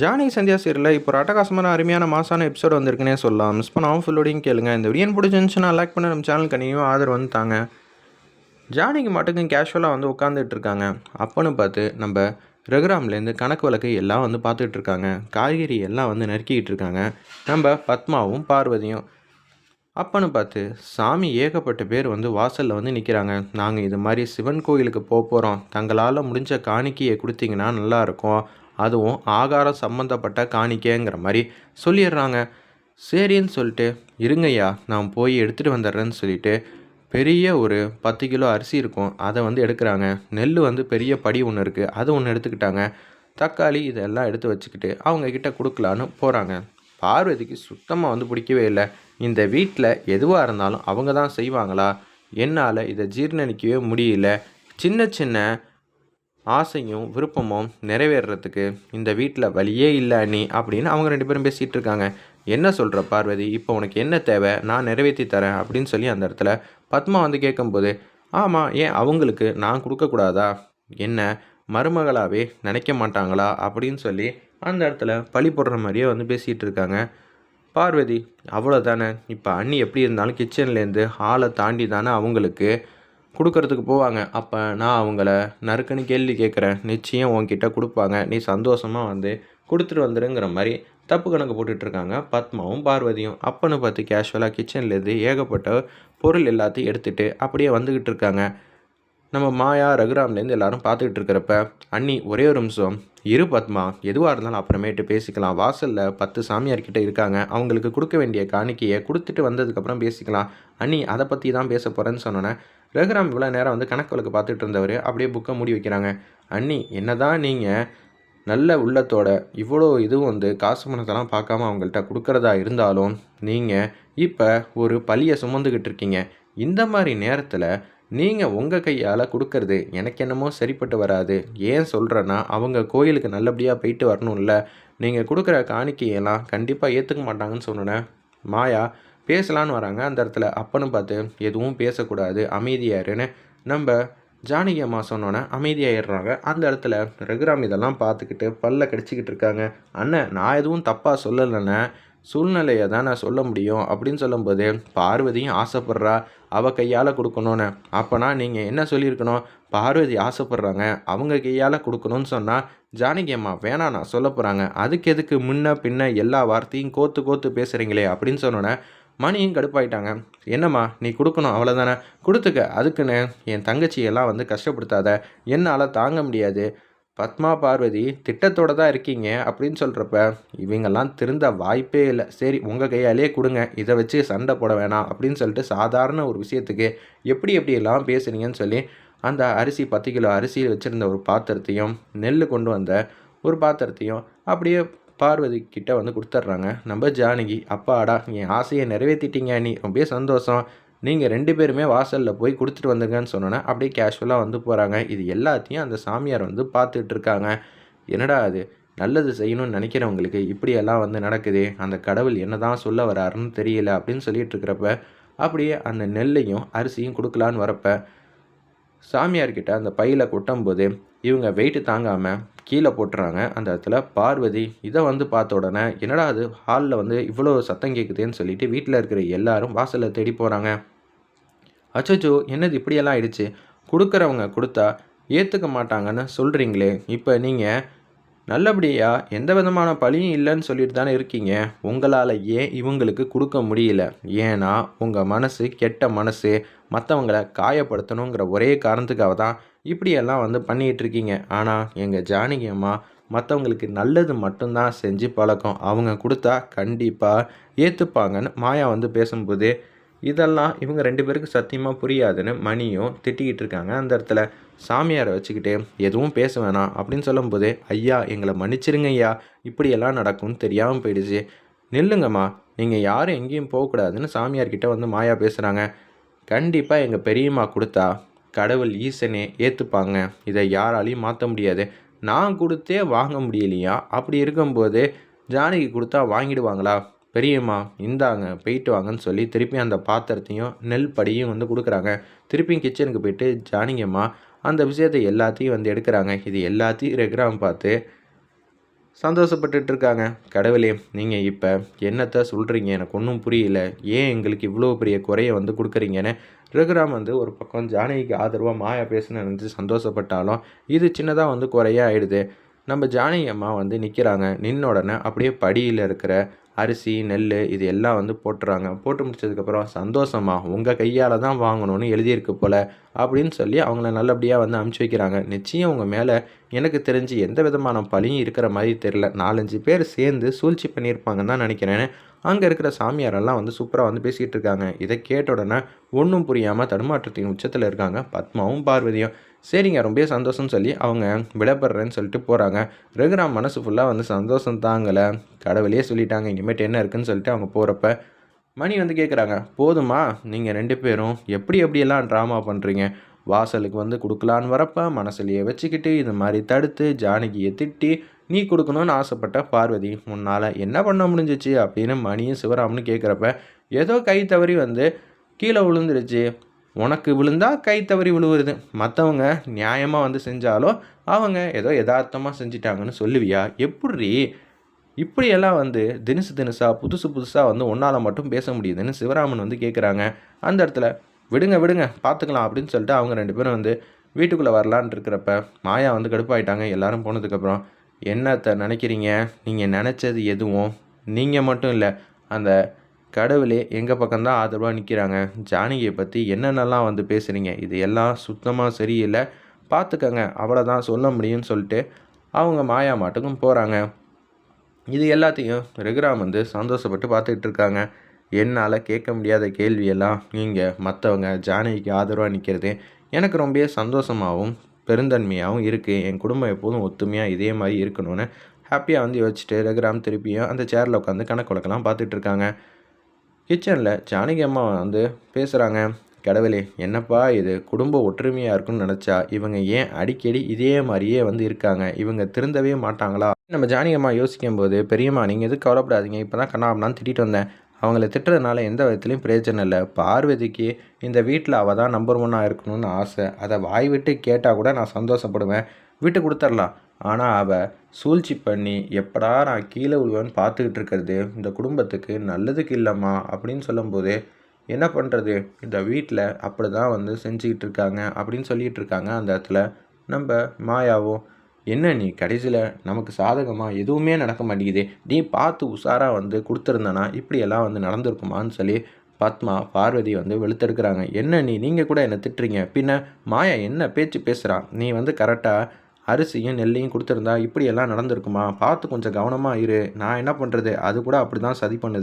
Johnny Sandhya சீரில் இப்போ ஒரு அட்டகாசமான அருமையான மாசான எபிசோட் வந்திருக்குன்னே சொல்லலாம். மிஸ் பண்ணாமல் ஃபுல்லோடையும் கேளுங்க. இந்த வீடியோ பிடிச்சிருந்துச்சுன்னா லைக் பண்ண நம்ம சேனல் கண்டினியூ ஆதரவு வந்து தாங்க ஜானிக்கு மட்டுக்கும் கேஷுவலாக வந்து உட்காந்துட்டு இருக்காங்க. அப்போன்னு பார்த்து நம்ம ரகுராம்லேருந்து கணக்கு வழக்கு எல்லாம் வந்து பார்த்துட்டு இருக்காங்க. காய்கறி எல்லாம் வந்து நறுக்கிக்கிட்டு இருக்காங்க. நம்ம பத்மாவும் பார்வதியும். அப்பன்னு பார்த்து சாமி ஏகப்பட்ட பேர் வந்து வாசலில் வந்து நிற்கிறாங்க நாங்கள் இது மாதிரி சிவன் கோயிலுக்கு போக போகிறோம் தங்களால் முடிஞ்ச காணிக்கையை கொடுத்தீங்கன்னா நல்லாயிருக்கும் அதுவும் ஆகாரம் சம்மந்தப்பட்ட காணிக்கைங்கிற மாதிரி சொல்லிடுறாங்க. சரின்னு சொல்லிட்டு இருங்கய்யா நான் போய் எடுத்துகிட்டு வந்துடுறேன்னு சொல்லிட்டு பெரிய ஒரு பத்து கிலோ அரிசி இருக்கும் அதை வந்து எடுக்கிறாங்க. நெல் வந்து பெரிய படி ஒன்று இருக்குது அது ஒன்று எடுத்துக்கிட்டாங்க. தக்காளி இதெல்லாம் எடுத்து வச்சுக்கிட்டு அவங்கக்கிட்ட கொடுக்கலான்னு போகிறாங்க பார்வதிக்கு சுத்தமாக வந்து பிடிக்கவே இல்லை. இந்த வீட்டில் எதுவாக இருந்தாலும் அவங்க தான் செய்வாங்களா? என்னால் இதை ஜீர்ணிக்கவே முடியல. சின்ன சின்ன ஆசையும் விருப்பமும் நிறைவேறுறதுக்கு இந்த வீட்டில் வழியே இல்லை அண்ணி அப்படின்னு அவங்க ரெண்டு பேரும் பேசிகிட்டு இருக்காங்க. என்ன சொல்கிற பார்வதி? இப்போ உனக்கு என்ன தேவை? நான் நிறைவேற்றி தரேன் அப்படின்னு சொல்லி அந்த இடத்துல பத்மா வந்து கேட்கும்போது ஆமாம் ஏன் அவங்களுக்கு நான் கொடுக்கக்கூடாதா என்ன? மருமகளாகவே நினைக்க மாட்டாங்களா? அப்படின்னு சொல்லி அந்த இடத்துல பழி போடுற மாதிரியே வந்து பேசிகிட்டு இருக்காங்க. பார்வதி அவ்வளோதானே இப்போ அண்ணி எப்படி இருந்தாலும் கிச்சன்லேருந்து ஹாலை தாண்டி தானே அவங்களுக்கு? கொடுக்கறதுக்கு போவாங்க. அப்போ நான் அவங்கள நறுக்குன்னு கேள்வி கேட்குறேன். நிச்சயம் உன்கிட்ட கொடுப்பாங்க. நீ சந்தோஷமாக வந்து கொடுத்துட்டு வந்துடுங்கிற மாதிரி தப்பு கணக்கு போட்டுட்டு இருக்காங்க. பத்மாவும் பார்வதியும். அப்பன்னு பார்த்து கேஷுவலாக கிச்சன்லேருந்து ஏகப்பட்ட பொருள் எல்லாத்தையும் எடுத்துகிட்டு அப்படியே வந்துக்கிட்டு இருக்காங்க. நம்ம மாயா ரகுராம்லேருந்து எல்லாரும் பார்த்துக்கிட்டு இருக்கிறப்ப அண்ணி ஒரே ஒரு நிமிஷம் இரு பத்மா எதுவாக இருந்தாலும் அப்புறமேட்டு பேசிக்கலாம். வாசலில் பத்து சாமியார்கிட்ட இருக்காங்க. அவங்களுக்கு கொடுக்க வேண்டிய காணிக்கையை கொடுத்துட்டு வந்ததுக்கப்புறம் பேசிக்கலாம். அண்ணி அதை பற்றி தான் பேச போகிறேன்னு சொன்னோன்னே ரகுராம் இவ்வளோ நேரம் வந்து கணக்கு வழக்கு பார்த்துட்டு இருந்தவர். அப்படியே புக்கை மூடி வைக்கிறாங்க. அண்ணி என்ன தான் நீங்கள் நல்ல உள்ளத்தோட இவ்வளோ இதுவும் வந்து காசு பணத்தெல்லாம் பார்க்காம அவங்கள்ட்ட கொடுக்குறதா இருந்தாலும் நீங்கள் இப்போ ஒரு பழியை சுமந்துக்கிட்டு இருக்கீங்க. இந்த மாதிரி நேரத்தில் நீங்கள் உங்கள் கையால் கொடுக்கறது எனக்கு என்னமோ சரிப்பட்டு வராது. ஏன் சொல்கிறேன்னா அவங்க கோயிலுக்கு நல்லபடியாக போயிட்டு வரணும்ல. நீங்கள் கொடுக்குற காணிக்கையெல்லாம் கண்டிப்பாக ஏற்றுக்க மாட்டாங்கன்னு சொன்னேன் மாயா பேசலான்னு வராங்க அந்த இடத்துல. அப்பன்னு பார்த்து எதுவும் பேசக்கூடாது அமைதியாருன்னு நம்ம ஜானகி அம்மா சொன்னோன்னே அமைதியாயிடுறாங்க அந்த இடத்துல ரகுராம் இதெல்லாம் பார்த்துக்கிட்டு பல்ல கடிச்சிக்கிட்டு இருக்காங்க. அண்ணன் நான் எதுவும் தப்பாக சொல்லலைண்ணே. சூழ்நிலையை தான் நான் சொல்ல முடியும் அப்படின்னு சொல்லும்போது பார்வதியும் ஆசைப்படுறா அவள் கையால் கொடுக்கணும்னு. அப்போனா நீங்கள் என்ன சொல்லியிருக்கணும்? பார்வதி ஆசைப்படுறாங்க அவங்க கையால் கொடுக்கணும்னு சொன்னால் ஜானகி அம்மா வேணாம் நான் சொல்ல போகிறாங்க அதுக்கு எதுக்கு முன்ன பின்ன எல்லா வார்த்தையும் கோத்து கோத்து பேசுகிறீங்களே அப்படின்னு சொன்னோன்னே மணியும் கடுப்பாயிட்டாங்க. என்னம்மா நீ கொடுக்கணும் அவ்வளோதானே கொடுத்துக்க அதுக்குன்னு என் தங்கச்சியெல்லாம் வந்து கஷ்டப்படுத்தாத. என்னால் தாங்க முடியாது. பத்மா பார்வதி திட்டத்தோடு தான் இருக்கீங்க அப்படின்னு சொல்கிறப்ப இவங்கெல்லாம் திருந்த வாய்ப்பே இல்லை. சரி உங்கள் கையாலே கொடுங்க. இதை வச்சு சண்டை போட வேணாம் அப்படின்னு சொல்லிட்டு சாதாரண ஒரு விஷயத்துக்கு எப்படி எப்படியெல்லாம் பேசுனீங்கன்னு சொல்லி அந்த அரிசி பத்து கிலோ அரிசியில் வச்சுருந்த ஒரு பாத்திரத்தையும் நெல் கொண்டு வந்த ஒரு பாத்திரத்தையும் அப்படியே பார்வதி கிட்டே வந்து கொடுத்துட்றாங்க. நம்ம ஜானகி அப்பாடா என் ஆசையை நிறைவேற்றிட்டீங்க நீ ரொம்ப சந்தோஷம். நீங்கள் ரெண்டு பேருமே வாசலில் போய் கொடுத்துட்டு வந்துங்கன்னு சொன்னோன்னே அப்படியே கேஷுவலாக வந்து போகிறாங்க இது எல்லாத்தையும் அந்த சாமியார் வந்து பார்த்துட்டு இருக்காங்க என்னடா அது? நல்லது செய்யணும்னு நினைக்கிறவங்களுக்கு இப்படியெல்லாம் வந்து நடக்குது? அந்த கடவுள் என்ன தான் சொல்ல வராருன்னு தெரியல அப்படின்னு சொல்லிட்டு இருக்கிறப்ப அப்படியே அந்த நெல்லையும் அரிசியும் கொடுக்கலான்னு வரப்ப சாமியார்கிட்ட அந்த பையில் கொட்டும்போது இவங்க வெயிட்டு தாங்காமல் கீழே போட்டுறாங்க. அந்த இடத்துல பார்வதி இதை வந்து பார்த்த உடனே என்னடா அது? ஹாலில் வந்து இவ்வளோ சத்தம் கேட்குதுன்னு சொல்லிட்டு வீட்டில் இருக்கிற எல்லாரும் வாசலில் தேடி போகிறாங்க அச்சோ என்னது இப்படியெல்லாம் ஆயிடுச்சு? கொடுக்குறவங்க கொடுத்தா ஏற்றுக்க மாட்டாங்கன்னு சொல்கிறீங்களே இப்போ நீங்கள் நல்லபடியாக எந்த விதமான பழியும் இல்லைன்னு சொல்லிட்டு தானே இருக்கீங்க. உங்களால் ஏன் இவங்களுக்கு கொடுக்க முடியல. ஏன்னா உங்கள் மனசு கெட்ட மனசு மற்றவங்களை காயப்படுத்தணுங்கிற ஒரே காரணத்துக்காக தான் இப்படியெல்லாம் வந்து பண்ணிகிட்டு இருக்கீங்க. ஆனால் எங்கள் ஜானகி அம்மா மற்றவங்களுக்கு நல்லது மட்டும்தான் செஞ்சு பழக்கம். அவங்க கொடுத்தா கண்டிப்பாக ஏற்றுப்பாங்கன்னு மாயா வந்து பேசும்போது இதெல்லாம் இவங்க ரெண்டு பேருக்கு சத்தியமாக புரியாதுன்னு மணியும் திட்டிக்கிட்டு இருக்காங்க. அந்த இடத்துல சாமியாரை வச்சுக்கிட்டு எதுவும் பேச வேணாம் அப்படின்னு சொல்லும்போது ஐயா எங்களை மன்னிச்சிருங்க ஐயா. இப்படியெல்லாம் நடக்கும்னு தெரியாமல் போயிடுச்சு. நில்லுங்கம்மா. நீங்கள் யாரும் எங்கேயும் போகக்கூடாதுன்னு சாமியார்கிட்ட வந்து மாயா பேசுகிறாங்க கண்டிப்பாக எங்கள் பெரியம்மா கொடுத்தா கடவுள் ஈசனே ஏற்றுப்பாங்க இதை யாராலையும் மாற்ற முடியாது. நான் கொடுத்தே வாங்க முடியலையா? அப்படி இருக்கும்போது ஜானகி கொடுத்தா வாங்கிடுவாங்களா? பெரியம்மா இந்தாங்க போயிட்டு வாங்கன்னு சொல்லி திருப்பி அந்த பாத்திரத்தையும் நெல் படியும் வந்து கொடுக்குறாங்க. திருப்பியும் கிச்சனுக்கு போயிட்டு ஜானிங்கம்மா அந்த விஷயத்தை எல்லாத்தையும் வந்து எடுக்கிறாங்க. இது எல்லாத்தையும் ரெகுராம் பார்த்து சந்தோஷப்பட்டுட்டு இருக்காங்க. கடவுளே நீங்கள் இப்போ என்னத்தை சொல்கிறீங்க எனக்கு ஒன்றும் புரியல. ஏன் எங்களுக்கு இவ்வளோ பெரிய குறையை வந்து கொடுக்குறீங்கன்னு? ரகுராம் வந்து ஒரு பக்கம் ஜானகிக்கு ஆதரவாக மாயா பேசுன்னு நினச்சி சந்தோஷப்பட்டாலும் இது சின்னதாக வந்து குறையாக ஆயிடுது. நம்ம ஜானகி அம்மா வந்து நிற்கிறாங்க நின்ன உடனே அப்படியே படியில் இருக்கிற அரிசி நெல் இது எல்லாம் வந்து போட்டுறாங்க. போட்டு முடிச்சதுக்கப்புறம் சந்தோஷமாக உங்கள் கையால் தான் வாங்கணும்னு எழுதியிருக்கு போல் அப்படின்னு சொல்லி அவங்கள நல்லபடியாக வந்து அமுச்சு வைக்கிறாங்க. நிச்சயம் உங்கள் மேலே எனக்கு தெரிஞ்சு எந்த விதமான பழியும் இருக்கிற மாதிரி தெரில நாலஞ்சு பேர் சேர்ந்து சூழ்ச்சி பண்ணியிருப்பாங்கன்னு தான் நினைக்கிறேன். அங்கே இருக்கிற சாமியாரெல்லாம் வந்து சூப்பராக வந்து பேசிகிட்டு இருக்காங்க. இதை கேட்ட உடனே ஒன்றும் புரியாமல் தடுமாற்றத்தின் உச்சத்தில் இருக்காங்க பத்மாவும் பார்வதியும். சரிங்க ரொம்ப சந்தோஷம்னு சொல்லி அவங்க விடப்படுறேன்னு சொல்லிட்டு போகிறாங்க ரகுராம் மனசு ஃபுல்லாக வந்து சந்தோஷம் தாங்கலை. கடவுளே சொல்லிட்டாங்க இனிமேட்டு என்ன இருக்குன்னு சொல்லிட்டு அவங்க போகிறப்ப மணி வந்து கேட்குறாங்க போதுமா நீங்கள் ரெண்டு பேரும் எப்படி எப்படியெல்லாம் ட்ராமா பண்ணுறீங்க வாசலுக்கு வந்து கொடுக்கலான்னு வரப்ப மனசுலையே வச்சுக்கிட்டு இது மாதிரி தடுத்து ஜானகியை திட்டி நீ கொடுக்கணும்னு ஆசைப்பட்ட பார்வதி உன்னால் என்ன பண்ண முடிஞ்சிச்சு? அப்படின்னு மணியும் சிவராமனு கேட்குறப்ப ஏதோ கை தவறி வந்து கீழே விழுந்துருச்சு. உனக்கு விழுந்தால் கை தவறி விழுவுறது. மற்றவங்க நியாயமாக வந்து செஞ்சாலோ அவங்க ஏதோ யதார்த்தமாக செஞ்சிட்டாங்கன்னு சொல்லுவியா? எப்படி? இப்படியெல்லாம் வந்து தினசு தினசாக புதுசு புதுசாக வந்து ஒன்றால் மட்டும் பேச முடியுதுன்னு சிவராமன் வந்து கேட்குறாங்க அந்த இடத்துல விடுங்க விடுங்க பார்த்துக்கலாம் அப்படின்னு சொல்லிட்டு அவங்க ரெண்டு பேரும் வந்து வீட்டுக்குள்ளே வரலான் இருக்கிறப்ப மாயா வந்து கடுப்பாயிட்டாங்க எல்லாரும் போனதுக்கப்புறம் என்னத்தை நினைக்கிறீங்க? நீங்கள் நினச்சது எதுவும்? நீங்கள் மட்டும் இல்லை அந்த கடவுளே எங்கள் பக்கம்தான் ஆதரவாக நிற்கிறாங்க ஜானகியை பற்றி என்னென்னலாம் வந்து பேசுகிறீங்க இது எல்லாம் சுத்தமாக சரியில்லை. பார்த்துக்கங்க அவ்வளோதான் சொல்ல முடியும்னு சொல்லிட்டு அவங்க மாயா மாட்டுக்கும் போகிறாங்க இது எல்லாத்தையும் ரகுராம் வந்து சந்தோஷப்பட்டு பார்த்துக்கிட்டு இருக்காங்க. என்னால் கேட்க முடியாத கேள்வியெல்லாம் நீங்கள் மற்றவங்க ஜானகிக்கு ஆதரவாக நிற்கிறது எனக்கு ரொம்ப சந்தோஷமாகவும் பெருந்தன்மையாகவும் இருக்குது என் குடும்பம் எப்போதும் ஒத்துமையாக இதே மாதிரி இருக்கணும்னு ஹாப்பியாக வந்து யோசிச்சுட்டு ரகுராம் திருப்பியும் அந்த சேரில் உட்காந்து கணக்கு வழக்கெல்லாம் பார்த்துட்ருக்காங்க கிச்சனில் ஜானகி அம்மா வந்து பேசுகிறாங்க கடவுளே என்னப்பா இது? குடும்ப ஒற்றுமையாக இருக்குன்னு நினச்சா இவங்க ஏன் அடிக்கடி இதே மாதிரியே வந்து இருக்காங்க? இவங்க திருந்தவே மாட்டாங்களா? நம்ம ஜானகி அம்மா யோசிக்கும் போது பெரியம்மா நீங்கள் எதுவும் கவலைப்படாதீங்க? இப்போ தான் கண்ணாமனான்னு திட்டிட்டு வந்தேன். அவங்கள திட்டுறதுனால எந்த விதத்துலையும் பிரயோஜனம் இல்லை. பார்வதிக்கு இந்த வீட்டில் அவள் தான் நம்பர் ஒன்னாக இருக்கணும்னு ஆசை. அதை வாய் விட்டு கேட்டால் கூட நான் சந்தோஷப்படுவேன். விட்டு கொடுத்துர்லாம். ஆனால் அவள் சூழ்ச்சி பண்ணி எப்படா நான் கீழே விழுவேன்னு பார்த்துக்கிட்டு இருக்கிறது? இந்த குடும்பத்துக்கு நல்லதுக்கு இல்லைம்மா அப்படின்னு சொல்லும்போது என்ன பண்ணுறது இந்த வீட்டில் அப்படி தான் வந்து செஞ்சுக்கிட்டு இருக்காங்க அப்படின்னு சொல்லிகிட்டு இருக்காங்க அந்த இடத்துல. நம்ம மாயாவும் என்ன நீ கடைசியில் நமக்கு சாதகமாக எதுவுமே நடக்க மாட்டேங்குது. நீ பார்த்து உஷாராக வந்து கொடுத்துருந்தனா இப்படியெல்லாம் வந்து நடந்திருக்குமான்னு சொல்லி பத்மா பார்வதி வந்து வெளுத்தெடுக்கிறாங்க. என்ன நீ நீங்கள் கூட என்னை திட்டுறீங்க. பின்ன மாயா என்ன பேச்சு பேசுகிறான் நீ வந்து கரெக்டாக அரிசியும் நெல்லையும் கொடுத்துருந்தா இப்படியெல்லாம் நடந்திருக்குமா? பார்த்து கொஞ்சம் கவனமாக இரு. நான் என்ன பண்ணுறது அது கூட அப்படி தான் சதி பண்ணுது.